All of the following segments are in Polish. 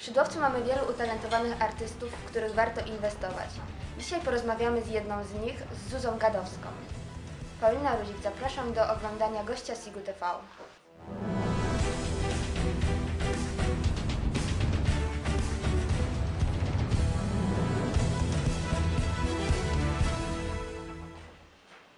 Szydłowcu mamy wielu utalentowanych artystów, w których warto inwestować. Dzisiaj porozmawiamy z jedną z nich, z Zuzą Gadowską. Paulina Ruzik, zapraszam do oglądania gościa Sigu TV.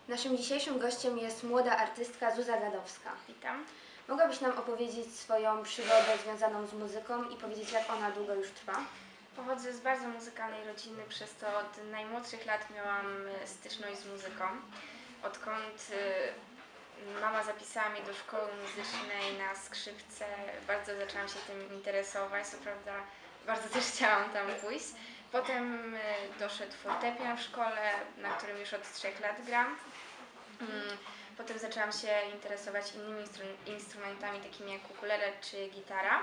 Naszym dzisiejszym gościem jest młoda artystka Zuza Gadowska. Witam. Mogłabyś nam opowiedzieć swoją przygodę związaną z muzyką i powiedzieć, jak ona długo już trwa? Pochodzę z bardzo muzykalnej rodziny, przez to od najmłodszych lat miałam e, styczność z muzyką. Odkąd e, mama zapisała mnie do szkoły muzycznej na skrzypce, bardzo zaczęłam się tym interesować. Co prawda, bardzo też chciałam tam pójść. Potem e, doszedł fortepian w szkole, na którym już od trzech lat gram. Potem zaczęłam się interesować innymi instru- instrumentami, takimi jak ukulele czy gitara.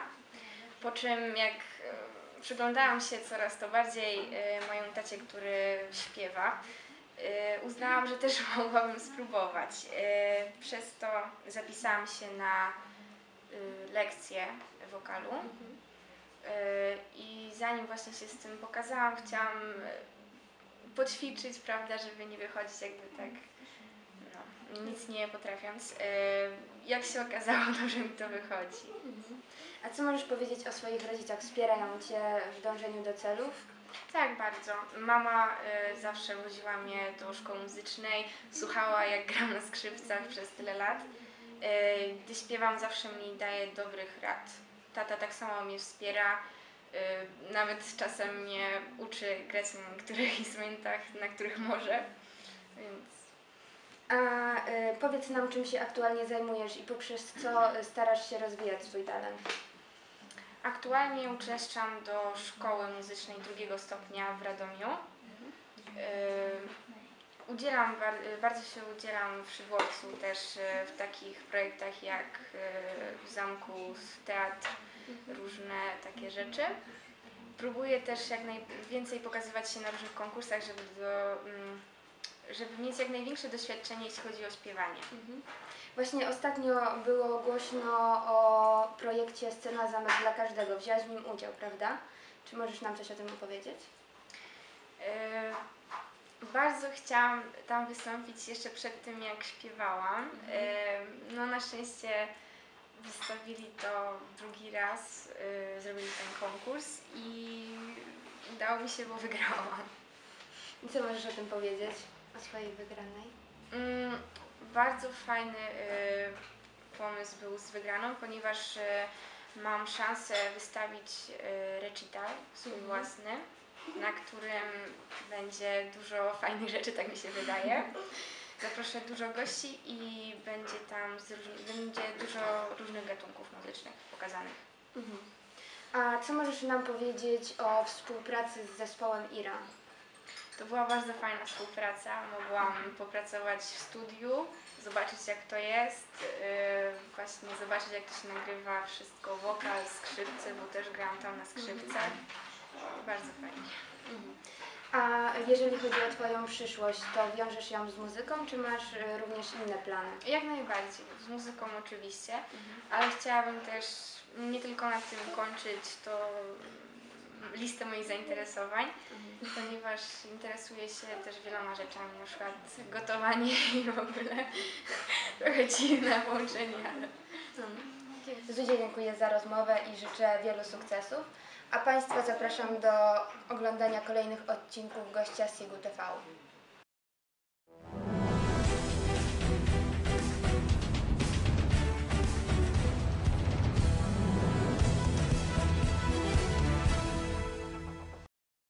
Po czym jak e, przyglądałam się coraz to bardziej e, mojemu tacie, który śpiewa, e, uznałam, że też mogłabym spróbować. Przez to zapisałam się na lekcję wokalu. E, I zanim właśnie się z tym pokazałam, chciałam poćwiczyć, prawda, żeby nie wychodzić jakby tak nic nie potrafiąc. E, Jak się okazało, dobrze mi to wychodzi. A co możesz powiedzieć o swoich rodzicach? Wspierają Cię w dążeniu do celów? Tak, bardzo. Mama e, zawsze woziła mnie do szkoły muzycznej, słuchała jak gram na skrzypcach przez tyle lat. E, Gdy śpiewam, zawsze mi daje dobrych rad. Tata tak samo mnie wspiera, e, nawet czasem mnie uczy grać na niektórych instrumentach, na których może. Więc A y, powiedz nam, czym się aktualnie zajmujesz i poprzez co y, starasz się rozwijać swój talent? Aktualnie uczęszczam do szkoły muzycznej drugiego stopnia w Radomiu. Yy, Udzielam, bar- bardzo się udzielam w Szydłowcu też yy, w takich projektach jak w zamku teatr, różne takie rzeczy. Próbuję też jak najwięcej pokazywać się na różnych konkursach, żeby, do, mm, żeby mieć jak największe doświadczenie, jeśli chodzi o śpiewanie. Właśnie ostatnio było głośno o projekcie Scena Zamek dla Każdego. Wzięłaś w nim udział, prawda? Czy możesz nam coś o tym opowiedzieć? E, Bardzo chciałam tam wystąpić jeszcze przed tym, jak śpiewałam. E, No na szczęście wystawili to drugi raz, e, zrobili ten konkurs i udało mi się, bo wygrałam. I co możesz o tym powiedzieć? O swojej wygranej? Mm, Bardzo fajny e, pomysł był z wygraną, ponieważ e, mam szansę wystawić e, recital swój Mhm. własny, na którym będzie dużo fajnych rzeczy, tak mi się wydaje. Zaproszę dużo gości i będzie tam z będzie dużo różnych gatunków muzycznych pokazanych. A co możesz nam powiedzieć o współpracy z zespołem Ira? To była bardzo fajna współpraca. Mogłam popracować w studiu, zobaczyć jak to jest, yy, właśnie zobaczyć jak to się nagrywa wszystko, wokal, skrzypce, bo też grałam tam na skrzypcach. Bardzo fajnie. A jeżeli chodzi o Twoją przyszłość, to wiążesz ją z muzyką, czy masz y, również inne plany? Jak najbardziej, z muzyką oczywiście, ale chciałabym też nie tylko na tym kończyć to listę moich zainteresowań, ponieważ interesuję się też wieloma rzeczami, na przykład gotowanie i w ogóle trochę dziwne połączenie, ale Zuzie dziękuję za rozmowę i życzę wielu sukcesów. A Państwa zapraszam do oglądania kolejnych odcinków gościa Sigu TV.